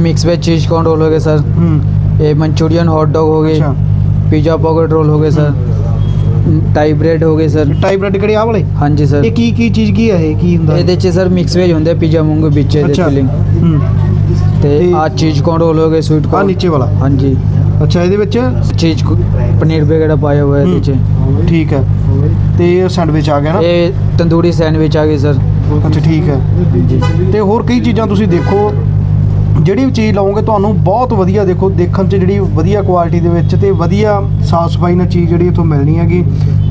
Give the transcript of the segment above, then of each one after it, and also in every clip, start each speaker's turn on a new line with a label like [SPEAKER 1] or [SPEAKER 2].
[SPEAKER 1] mix veg cheese corn roll हो गए sir
[SPEAKER 2] ਹੂੰ
[SPEAKER 1] ये मंचूरियन हॉट डॉग हो गए
[SPEAKER 2] ਅੱਛਾ
[SPEAKER 1] पिज़्ज़ा पॉकेट रोल हो गए सर टाई ब्रेड हो गए सर
[SPEAKER 2] ਟਾਈ ਬ੍ਰੈਡ ਕਿਹੜੇ ਆ ਵਾਲੇ
[SPEAKER 1] हाँ जी सर
[SPEAKER 2] ਇਹ ਕੀ ਕੀ ਚੀਜ਼ ਕੀ ਹੈ ਇਹ ਕੀ ਹੁੰਦਾ
[SPEAKER 1] ਇਹਦੇ ਚ ਸਰ ਮਿਕਸ ਵੇਜ ਹੁੰਦੇ ਪੀਜ਼ਾ ਮੂੰਗ ਵਿੱਚ ਇਹਦੇ
[SPEAKER 2] ਅੱਛਾ
[SPEAKER 1] ਫਿਲਿੰਗ
[SPEAKER 2] ਹੂੰ
[SPEAKER 1] ਤੇ
[SPEAKER 2] ਤੇ-
[SPEAKER 1] ਆ ਚੀਜ਼ ਕੌਨ ਰੋਲ ਹੋ ਗਏ ਸਵੀਟ
[SPEAKER 2] ਆ
[SPEAKER 1] ਕੌਨ
[SPEAKER 2] ਨੀਚੇ ਵਾਲਾ
[SPEAKER 1] ਹਾਂਜੀ
[SPEAKER 2] ਅੱਛਾ ਇਹਦੇ ਵਿੱਚ
[SPEAKER 1] ਚੀਜ਼ ਪਨੀਰ ਵਗੈਰਾ ਪਾਇਆ ਹੋਇਆ ਇਹਦੇ ਚ
[SPEAKER 2] ਹੂੰ, ਠੀਕ ਹੈ ਤੇ ਇਹ ਸੈਂਡਵਿਚ ਆ ਗਿਆ ਨਾ
[SPEAKER 1] ਇਹ ਤੰਦੂਰੀ ਸੈਂਡਵਿਚ ਆ ਗਈ ਸਰ
[SPEAKER 2] ਅੱਛਾ ਠੀਕ ਹੈ ਤੇ ਹੋਰ ਕਈ ਚੀਜ਼ਾਂ ਤੁਸੀਂ ਦੇਖੋ ਜਿਹੜੀ ਵੀ ਚੀਜ਼ ਲਓਗੇ ਤੁਹਾਨੂੰ ਬਹੁਤ ਵਧੀਆ ਦੇਖੋ ਦੇਖਣ 'ਚ ਜਿਹੜੀ ਵਧੀਆ ਕੁਆਲਿਟੀ ਦੇ ਵਿੱਚ ਤੇ ਵਧੀਆ ਸਾਫ ਸਫਾਈ ਨਾਲ ਚੀਜ਼ ਜਿਹੜੀ ਇੱਥੋਂ ਮਿਲਣੀ ਹੈਗੀ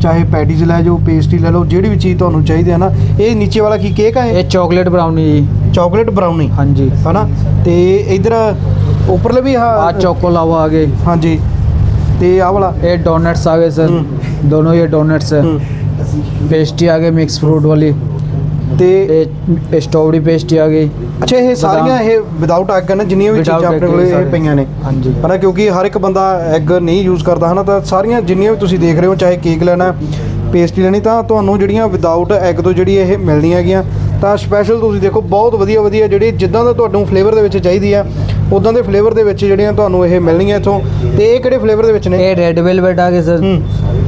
[SPEAKER 2] ਚਾਹੇ ਪੈਟੀਜ਼ ਲੈ ਜਾਓ ਪੇਸਟਰੀ ਲੈ ਲਓ ਜਿਹੜੀ ਵੀ ਚੀਜ਼ ਤੁਹਾਨੂੰ ਚਾਹੀਦੀ ਹੈ ਨਾ ਇਹ ਨੀਚੇ ਵਾਲਾ ਕੀ ਕੇਕ ਹੈ
[SPEAKER 1] ਇਹ ਚਾਕਲੇਟ ਬਰਾਊਨੀ ਜੀ
[SPEAKER 2] ਚਾਕਲੇਟ ਬਰਾਊਨੀ
[SPEAKER 1] ਹਾਂਜੀ
[SPEAKER 2] ਹਨਾ ਤੇ ਇਧਰ ਉੱਪਰਲੇ ਵੀ
[SPEAKER 1] ਆ
[SPEAKER 2] ਹਾਂ
[SPEAKER 1] ਚੋਕੋ ਲਾਵਾ ਆ ਗਏ
[SPEAKER 2] ਹਾਂਜੀ ਤੇ ਆਹ ਵਾਲਾ
[SPEAKER 1] ये डोनट्स आ गए सर
[SPEAKER 2] हम्म।
[SPEAKER 1] दोनों ये डोनट्स है
[SPEAKER 2] ਹੂੰ,
[SPEAKER 1] पेस्ट्री आ गई मिक्स फ्रूट वाली
[SPEAKER 2] ਤੇ
[SPEAKER 1] ਇਹ ਸਟ੍ਰਾਬੇਰੀ ਪੇਸਟ ਆ ਗਈ।
[SPEAKER 2] ਅੱਛਾ ਇਹ ਸਾਰੀਆਂ ਇਹ ਵਿਦਆਊਟ ਐਗ ਹਨ ਜਿੰਨੀਆਂ ਵੀ ਚੀਜ਼ਾਂ ਆਪਣੇ ਕੋਲੇ ਇਹ ਪਈਆਂ ਨੇ।
[SPEAKER 1] ਹਾਂਜੀ।
[SPEAKER 2] ਪਰ ਕਿਉਂਕਿ ਹਰ ਇੱਕ ਬੰਦਾ ਐਗ ਨਹੀਂ ਯੂਜ਼ ਕਰਦਾ ਹਨਾ ਤਾਂ ਸਾਰੀਆਂ ਜਿੰਨੀਆਂ ਵੀ ਤੁਸੀਂ ਦੇਖ ਰਹੇ ਹੋ ਚਾਹੇ ਕੇਕ ਲੈਣਾ ਪੇਸਟਰੀ ਲੈਣੀ ਤਾਂ ਤੁਹਾਨੂੰ ਜਿਹੜੀਆਂ ਵਿਦਆਊਟ ਐਗ ਤੋਂ ਜਿਹੜੀ ਇਹ ਮਿਲਣੀਆਂ ਹੈਗੀਆਂ ਤਾਂ ਸਪੈਸ਼ਲ ਤੁਸੀਂ ਦੇਖੋ ਬਹੁਤ ਵਧੀਆ ਵਧੀਆ ਜਿਹੜੀ ਜਿੱਦਾਂ ਦਾ ਤੁਹਾਨੂੰ ਫਲੇਵਰ ਦੇ ਵਿੱਚ ਚਾਹੀਦੀ ਆ ਉਦਾਂ ਦੇ ਫਲੇਵਰ ਦੇ ਵਿੱਚ ਜਿਹੜੀਆਂ ਤੁਹਾਨੂੰ ਇਹ ਮਿਲਣੀਆਂ ਇਥੋਂ। ਤੇ ਇਹ ਕਿਹੜੇ ਫਲੇਵਰ ਦੇ ਵਿੱਚ ਨੇ?
[SPEAKER 1] ਇਹ ਰੈੱਡ ਵੈਲਵੇਟ ਆ
[SPEAKER 2] ਗਏ
[SPEAKER 1] ਸਰ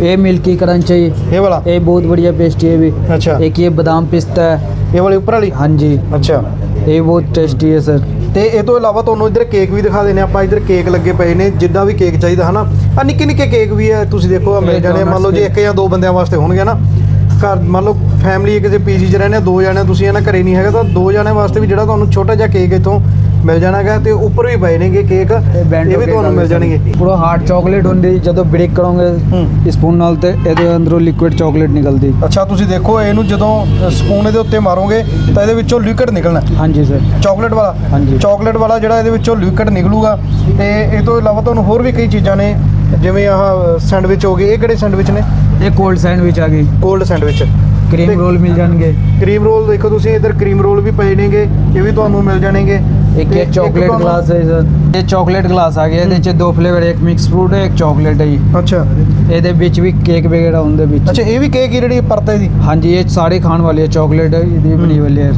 [SPEAKER 1] ਇਹ ਮਿਲਕੀ ਕਰੰਚ ਹੈ
[SPEAKER 2] ਇਹ ਵਾਲਾ?
[SPEAKER 1] ਇਹ ਬਹੁਤ ਵਧੀਆ ਪੇਸਟੀ ਹੈ ਵੀ।
[SPEAKER 2] ਅੱਛਾ।
[SPEAKER 1] ਇੱਕ ਇਹ ਬਦਾਮ ਪਿਸਤਾ ਹੈ।
[SPEAKER 2] ਇਹ ਵਾਲੇ ਉੱਪਰ ਵਾਲੀ?
[SPEAKER 1] ਹਾਂਜੀ।
[SPEAKER 2] ਅੱਛਾ।
[SPEAKER 1] ਇਹ ਬਹੁਤ ਟੇਸਟੀ ਹੈ ਸਰ
[SPEAKER 2] ਤੇ ਇਹ ਤੋਂ ਇਲਾਵਾ ਤੁਹਾਨੂੰ ਇਧਰ ਕੇਕ ਵੀ ਦਿਖਾ ਦੇਣੇ ਆਪਾਂ। ਇਧਰ ਕੇਕ ਲੱਗੇ ਪਏ ਨੇ ਜਿੱਦਾਂ ਵੀ ਕੇਕ ਚਾਹੀਦਾ ਹਨਾ? ਆ ਨਿੱਕੇ ਨਿੱਕੇ ਕੇਕ ਵੀ ਹੈ ਤੁਸੀਂ ਦੇਖੋ ਮਿਲ ਜਾਣੇ ਮੰਨ ਲਓ ਜੇ ਇੱਕ ਜਾਂ ਦੋ ਬੰਦਿਆਂ ਵਾਸਤੇ ਹੋਣਗੇ ਨਾ ਘਰ ਮੰਨ ਲਓ ਫੈਮਿਲੀ ਕਿਸੇ ਪੀਜੀ 'ਚ ਰਹਿੰਦੇ ਆ, ਦੋ ਜਣੇ ਤੁਸੀਂ ਇਹਨਾਂ ਘਰੇ ਨਹੀਂ ਹੈਗਾ ਤਾਂ ਦੋ ਜਣੇ ਵਾਸਤੇ ਵੀ ਜਿਹੜਾ ਤੁਹਾਨੂੰ ਛੋਟਾ ਜਿਹਾ ਕੇਕ ਇੱਥੋਂ ਮਿਲ ਜਾਣਾਗਾ ਤੇ ਉੱਪਰ ਵੀ ਪਏ ਨੇਗੇ ਕੇਕ ਇਹ ਵੀ ਤੁਹਾਨੂੰ ਮਿਲ ਜਾਣਗੇ।
[SPEAKER 1] ਪੂਰਾ ਹਾਰਡ ਚਾਕਲੇਟ ਹੁੰਦੀ ਜਦੋਂ ਬ੍ਰੇਕ ਕਰੋਗੇ। ਸਪੂਨ ਨਾਲ ਤੇ ਇਹਦੇ ਅੰਦਰੋਂ ਲਿਕੁਇਡ ਚਾਕਲੇਟ ਨਿਕਲਦੀ।
[SPEAKER 2] ਅੱਛਾ ਤੁਸੀਂ ਦੇਖੋ ਇਹਨੂੰ ਜਦੋਂ ਸਪੂਨ ਇਹਦੇ ਉੱਤੇ ਮਾਰੋਗੇ ਤਾਂ ਇਹਦੇ ਵਿੱਚੋਂ ਲਿਕਵਿਡ ਨਿਕਲਣਾ।
[SPEAKER 1] ਹਾਂਜੀ ਸਰ
[SPEAKER 2] ਚਾਕਲੇਟ ਵਾਲਾ।
[SPEAKER 1] ਹਾਂਜੀ।
[SPEAKER 2] ਚਾਕਲੇਟ ਵਾਲਾ ਜਿਹੜਾ ਇਹਦੇ ਵਿੱਚੋਂ ਲਿਕਵਿਡ ਨਿਕਲੂਗਾ ਤੇ ਇਹ ਤੋਂ ਇਲਾਵਾ ਤੁਹਾਨੂੰ ਹੋਰ ਵੀ ਕਈ ਚੀਜ਼ਾਂ ਨੇ ਜਿਵੇਂ ਆਹ ਸੈਂਡਵਿਚ ਹੋ ਗਏ ਇਹ ਕਿਹੜੇ ਸੈਂਡਵਿਚ ਨੇ?
[SPEAKER 1] ਇਹ ਕੋਲਡ ਸੈਂਡਵਿਚ ਆ ਗਈ।
[SPEAKER 2] ਕੋਲਡ ਸੈਂਡਵਿਚ
[SPEAKER 1] ਕਰੀਮ ਰੋਲ ਮਿਲ ਜਾਣਗੇ।
[SPEAKER 2] ਕਰੀਮ ਰੋਲ ਦੇਖੋ ਤੁਸੀਂ ਇਧਰ ਕਰੀਮ ਰੋਲ ਵੀ ਪਏ ਨੇਗੇ ਇਹ ਵੀ ਤੁਹਾਨੂੰ ਮਿਲ ਜਾਣਗੇ।
[SPEAKER 1] ਇੱਕ ਇਹ ਚਾਕਲੇਟ ਗਲਾਸ ਹੈ ਸਰ ਇਹ ਚਾਕਲੇਟ ਗਲਾਸ ਆ ਗਿਆ ਇਹਦੇ ਚ ਦੋ ਫਲੇਵਰ ਇੱਕ ਮਿਕਸ ਫਰੂਟ ਹੈ ਇੱਕ ਚਾਕਲੇਟ ਹੈ ਜੀ।
[SPEAKER 2] ਅੱਛਾ।
[SPEAKER 1] ਇਹਦੇ ਵਿੱਚ ਵੀ ਕੇਕ ਵਗੈਰਾ ਹੁੰਦੇ ਵਿੱਚ।
[SPEAKER 2] ਅੱਛਾ ਇਹ ਵੀ ਕੇਕ ਹੀ ਜਿਹੜੀ ਪਰਤ ਹੈ ਦੀ
[SPEAKER 1] ਹਾਂਜੀ ਇਹ ਸਾਰੇ ਖਾਣ ਵਾਲੀ ਹੈ ਚਾਕਲੇਟ ਇਹਦੀ ਬਣੀ ਹੋਈ ਹੈ।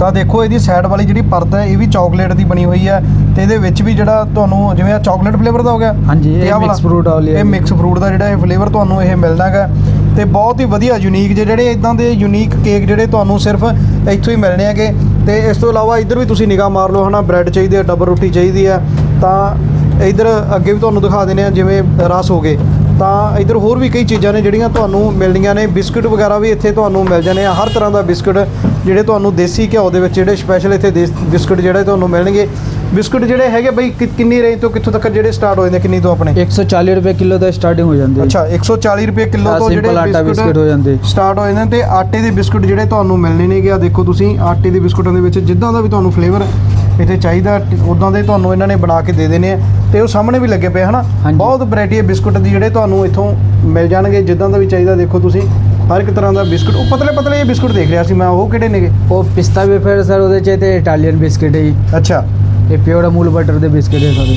[SPEAKER 2] ਤਾਂ ਦੇਖੋ ਇਹਦੀ ਸਾਈਡ ਵਾਲੀ ਜਿਹੜੀ ਪਰਤ ਹੈ ਇਹ ਵੀ ਚਾਕਲੇਟ ਦੀ ਬਣੀ ਹੋਈ ਹੈ ਤੇ ਇਹਦੇ ਵਿੱਚ ਵੀ ਜਿਹੜਾ ਤੁਹਾਨੂੰ ਜਿਵੇਂ ਆ ਚਾਕਲੇਟ ਫਲੇਵਰ ਦਾ ਹੋ ਗਿਆ
[SPEAKER 1] ਹਾਂਜੀ ਇਹ ਮਿਕਸ ਫਰੂਟ ਵਾਲੀ ਹੈ
[SPEAKER 2] ਇਹ ਮਿਕਸ ਫਰੂਟ ਦਾ ਜਿਹੜਾ ਇਹ ਫਲੇਵਰ ਤੁਹਾਨੂੰ ਇਹ ਮਿਲਦਾ ਹੈਗਾ। ਤੇ ਬਹੁਤ ਹੀ ਵਧੀਆ ਯੂਨੀਕ ਜਿਹੜੇ ਇਦਾਂ ਦੇ ਯੂਨੀਕ ਕੇਕ ਜਿਹੜੇ ਤੁਹਾਨੂੰ ਸਿਰਫ ਇੱਥੋਂ ਹੀ ਮਿਲਣੇ ਹੈਗੇ। ਤੇ ਇਸ ਤੋਂ ਇਲਾਵਾ ਇੱਧਰ ਵੀ ਤੁਸੀਂ ਨਿਗਾਹ ਮਾਰ ਲਓ ਹਨਾ ਬ੍ਰੈਡ ਚਾਹੀਦੀ ਹੈ ਡਬਲ ਰੋਟੀ ਚਾਹੀਦੀ ਹੈ। ਤਾਂ ਇੱਧਰ ਅੱਗੇ ਵੀ ਤੁਹਾਨੂੰ ਦਿਖਾ ਦਿੰਦੇ ਆ ਜਿਵੇਂ ਰਸ ਹੋ ਗਏ। ਤਾਂ ਇੱਧਰ ਹੋਰ ਵੀ ਕਈ ਚੀਜ਼ਾਂ ਨੇ ਜਿਹੜੀਆਂ ਤੁਹਾਨੂੰ ਮਿਲਣੀਆਂ ਨੇ। ਬਿਸਕੁਟ ਵਗੈਰਾ ਵੀ ਇੱਥੇ ਤੁਹਾਨੂੰ ਮਿਲ ਜਾਣੇ ਆ। ਹਰ ਤਰ੍ਹਾਂ ਦਾ ਬਿਸਕੁਟ ਜਿਹੜੇ ਤੁਹਾਨੂੰ ਦੇਸੀ ਘਿਓ ਦੇ ਵਿੱਚ ਜਿਹੜੇ ਸਪੈਸ਼ਲ ਇੱਥੇ ਬਿਸਕੁਟ ਜਿਹੜੇ ਤੁਹਾਨੂੰ ਮਿਲਣਗੇ। ਬਿਸਕੁਟ ਜਿਹੜੇ ਹੈਗੇ ਬਈ ਕਿੰਨੀ ਰੇਂਜ ਤੋਂ ਕਿੱਥੋਂ ਤੱਕ ਜਿਹੜੇ ਸਟਾਰਟ ਹੋ ਜਾਂਦੇ ਕਿੰਨੀ ਤੋਂ ਆਪਣੇ?
[SPEAKER 1] 140 ਰੁਪਏ ਕਿਲੋ ਤੋਂ ਸਟਾਰਟਿੰਗ ਹੋ ਜਾਂਦੀ। ਹੈ
[SPEAKER 2] ਅੱਛਾ 140 ਰੁਪਏ ਕਿਲੋ ਤੋਂ ਜਿਹੜੇ
[SPEAKER 1] ਆਟਾ ਬਿਸਕੁਟ ਹੋ ਜਾਂਦੇ।
[SPEAKER 2] ਸਟਾਰਟ ਹੋ ਜਾਂਦੇ ਤੇ ਆਟੇ ਦੇ ਬਿਸਕੁਟ ਜਿਹੜੇ ਤੁਹਾਨੂੰ ਮਿਲਣੇ ਨੇਗੇ। ਆ ਦੇਖੋ ਤੁਸੀਂ ਆਟੇ ਦੇ ਬਿਸਕੁਟਾਂ ਦੇ ਵਿੱਚ ਜਿੱਦਾਂ ਦਾ ਵੀ ਤੁਹਾਨੂੰ ਫਲੇਵਰ ਇੱਥੇ ਚਾਹੀਦਾ ਉਦਾਂ ਦੇ ਤੁਹਾਨੂੰ ਇਹਨਾਂ ਨੇ ਬਣਾ ਕੇ ਦੇ ਦੇਣੇ ਆ। ਤੇ ਉਹ ਸਾਹਮਣੇ ਵੀ ਲੱਗੇ ਪਏ ਹਨਾ। ਬਹੁਤ ਵੈਰਾਈਟੀ ਹੈ ਬਿਸਕੁਟ ਦੀ ਜਿਹੜੇ ਤੁਹਾਨੂੰ ਇੱਥੋਂ ਮਿਲ ਜਾਣਗੇ ਜਿੱਦਾਂ ਦਾ ਵੀ ਚਾਹੀਦਾ ਦੇਖੋ ਤੁਸੀਂ। ਹਰ ਇੱਕ ਤਰ੍ਹਾਂ ਦਾ ਬਿਸਕੁਟ ਉਹ ਪਤਲੇ ਪਤਲੇ ਇਹ ਬਿਸਕੁਟ ਦੇਖ ਰਿਹਾ ਸੀ ਮੈਂ ਉਹ ਕਿਹੜੇ ਨੇਗੇ?
[SPEAKER 1] ਉਹ ਪਿਸਤਾ ਵੀ ਫਿਰ ਸਰ ਉਹਦੇ ਚ ਤੇ ਇਟਾਲੀਅਨ ਬਿਸਕਿਟ ਹੈ ਜੀ।
[SPEAKER 2] ਅੱਛਾ।
[SPEAKER 1] ਇਹ ਪਿਓਰ ਅਮੂਲ ਬਟਰ ਦੇ ਬਿਸਕਿਟ ਹੈ ਸਾਰੇ।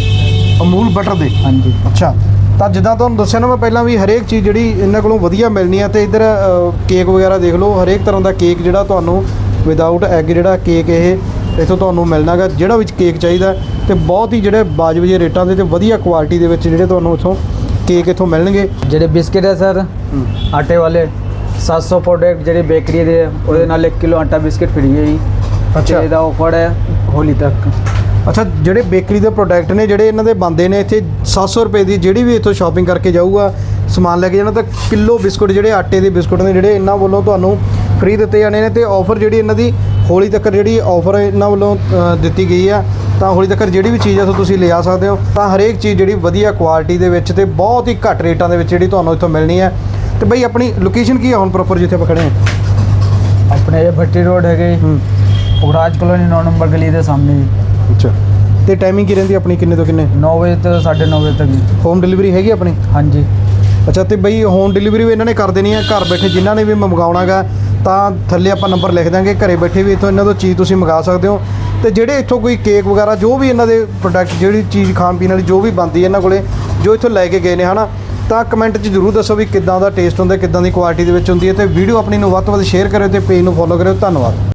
[SPEAKER 2] ਅਮੂਲ ਬਟਰ ਦੇ?
[SPEAKER 1] ਹਾਂਜੀ।
[SPEAKER 2] ਅੱਛਾ। ਤਾਂ ਜਿੱਦਾਂ ਤੁਹਾਨੂੰ ਦੱਸਿਆ ਨਾ ਮੈਂ ਪਹਿਲਾਂ ਵੀ ਹਰੇਕ ਚੀਜ਼ ਜਿਹੜੀ ਇਹਨਾਂ ਕੋਲੋਂ ਵਧੀਆ ਮਿਲਣੀ ਆ ਤੇ ਇੱਧਰ ਕੇਕ ਵਗੈਰਾ ਦੇਖ ਲਓ ਹਰੇਕ ਤਰ੍ਹਾਂ ਦਾ ਕੇਕ ਜਿਹੜਾ ਤੁਹਾਨੂੰ ਵਿਦਆਊਟ ਐਗ ਜਿਹੜਾ ਕੇਕ ਇਹ ਇੱਥੋਂ ਤੁਹਾਨੂੰ ਮਿਲਣਾਗਾ ਜਿਹੜਾ ਵਿੱਚ ਕੇਕ ਚਾਹੀਦਾ ਤੇ ਬਹੁਤ ਹੀ ਜਿਹੜੇ ਬਾਜਬ ਜਿਹੇ ਰੇਟਾਂ ਦੇ ਤੇ ਵਧੀਆ ਕੁਆਲਿਟੀ ਦੇ ਵਿੱਚ ਜਿਹੜੇ ਤੁਹਾਨੂੰ ਇੱਥੋਂ ਕੇਕ ਇੱਥੋਂ ਮਿਲਣਗੇ।
[SPEAKER 1] ਜਿਹੜੇ ਬਿਸਕਿਟ ਹੈ ਸਰ ਆਟੇ ਵਾਲੇ 700 ਪ੍ਰੋਡਕਟ ਜਿਹੜੀ ਬੇਕਰੀ ਦੇ ਉਹਦੇ ਨਾਲ 1 ਕਿਲੋ ਆਟਾ ਬਿਸਕਿਟ ਫ੍ਰੀ ਹੈ ਜੀ।
[SPEAKER 2] ਅੱਛਾ।
[SPEAKER 1] ਤੇ ਇਹਦਾ ਆਫਰ ਹੈ ਹੋਲੀ ਤੱਕ।
[SPEAKER 2] ਅੱਛਾ ਜਿਹੜੇ ਬੇਕਰੀ ਦੇ ਪ੍ਰੋਡਕਟ ਨੇ ਜਿਹੜੇ ਇਹਨਾਂ ਦੇ ਬੰਦੇ ਨੇ ਇੱਥੇ 700 ਰੁਪਏ ਦੀ ਜਿਹੜੀ ਵੀ ਇੱਥੋਂ ਸ਼ਾਪਿੰਗ ਕਰਕੇ ਜਾਊਗਾ ਸਮਾਨ ਲੈ ਕੇ ਜਾਣਾ ਤਾਂ ਕਿਲੋ ਬਿਸਕੁਟ ਜਿਹੜੇ ਆਟੇ ਦੇ ਬਿਸਕੁਟ ਨੇ ਜਿਹੜੇ ਇਹਨਾਂ ਵੱਲੋਂ ਤੁਹਾਨੂੰ ਫ੍ਰੀ ਦਿੱਤੇ ਜਾਣੇ ਨੇ ਤੇ ਆਫਰ ਜਿਹੜੀ ਇਹਨਾਂ ਦੀ ਹੋਲੀ ਤੱਕ ਜਿਹੜੀ ਆਫਰ ਇਹਨਾਂ ਵੱਲੋਂ ਅ, ਦਿੱਤੀ ਗਈ ਆ ਤਾਂ ਹੋਲੀ ਤੱਕ ਜਿਹੜੀ ਵੀ ਚੀਜ਼ ਆ ਤੁਸੀਂ ਲਿਆ ਸਕਦੇ ਹੋ। ਤਾਂ ਹਰੇਕ ਚੀਜ਼ ਜਿਹੜੀ ਵਧੀਆ ਕੁਆਲਿਟੀ ਦੇ ਵਿੱਚ ਤੇ ਬਹੁਤ ਹੀ ਘੱਟ ਰੇਟਾਂ ਦੇ ਵਿੱਚ ਜਿਹੜੀ ਤੁਹਾਨੂੰ ਇੱਥੋਂ ਮਿਲਣੀ ਹੈ ਤੇ ਬਈ ਆਪਣੀ ਲੋਕੇਸ਼ਨ ਕੀ ਹੈ ਹੁਣ ਪ੍ਰੋਪਰ ਜਿੱਥੇ ਆਪਾਂ ਖੜੇ ਹਾਂ
[SPEAKER 1] ਆਪਣੇ ਇਹ ਭੱਟੀ ਰੋਡ ਹੈਗੇ
[SPEAKER 2] ਹੂੰ।
[SPEAKER 1] ਉਗਰਾਜ ਕਲੋਨੀ 9 ਨੰਬਰ ਗਲੀ ਦੇ ਸਾਹਮਣੇ ਜੀ।
[SPEAKER 2] ਅੱਛਾ। ਤੇ ਟਾਈਮਿੰਗ ਕੀ ਰਹਿੰਦੀ ਆਪਣੀ ਕਿੰਨੇ ਤੋਂ ਕਿੰਨੇ?
[SPEAKER 1] 9 ਵਜੇ ਤੋਂ 9:30 ਵਜੇ ਤੱਕ ਜੀ।
[SPEAKER 2] ਹੋਮ ਡਿਲੀਵਰੀ ਹੈਗੀ ਆਪਣੀ?
[SPEAKER 1] ਹਾਂਜੀ।
[SPEAKER 2] ਅੱਛਾ ਤੇ ਬਈ ਹੋਮ ਡਿਲੀਵਰੀ ਵੀ ਇਹਨਾਂ ਨੇ ਕਰ ਦੇਣੀ ਹੈ ਘਰ ਬੈਠੇ ਜਿਨ੍ਹਾਂ ਨੇ ਵੀ ਮੰਗਵਾਉਣਾਗਾ ਤਾਂ ਥੱਲੇ ਆਪਾਂ ਨੰਬਰ ਲਿਖ ਦਾਂਗੇ ਘਰੇ ਬੈਠੇ ਵੀ ਇੱਥੋਂ ਇਹਨਾਂ ਤੋਂ ਚੀਜ਼ ਤੁਸੀਂ ਮੰਗਾ ਸਕਦੇ ਹੋ। ਤੇ ਜਿਹੜੇ ਇੱਥੋਂ ਕੋਈ ਕੇਕ ਵਗੈਰਾ ਜੋ ਵੀ ਇਹਨਾਂ ਦੇ ਪ੍ਰੋਡਕਟ ਜਿਹੜੀ ਚੀਜ਼ ਖਾਣ ਪੀਣ ਵਾਲੀ ਜੋ ਵੀ ਬਣਦੀ ਹੈ ਇਹਨਾਂ ਕੋਲੇ ਜੋ ਇੱਥੋਂ ਲੈ ਕੇ ਗਏ ਨੇ ਹਨਾ? ਤਾਂ ਕਮੈਂਟ 'ਚ ਜਰੂਰ ਦੱਸੋ ਵੀ ਕਿੱਦਾਂ ਦਾ ਟੇਸਟ ਹੁੰਦਾ, ਕਿੱਦਾਂ ਦੀ ਕੁਆਲਿਟੀ ਦੇ ਵਿੱਚ ਹੁੰਦੀ ਹੈ ਤੇ ਵੀਡੀਓ ਆਪਣੀ ਨੂੰ ਵੱਧ ਤੋਂ ਵੱਧ ਸ਼ੇਅਰ ਕਰਿਓ ਤੇ ਪੇਜ ਨੂੰ ਫੋਲੋ ਕਰਿਓ। ਧੰਨਵਾਦ।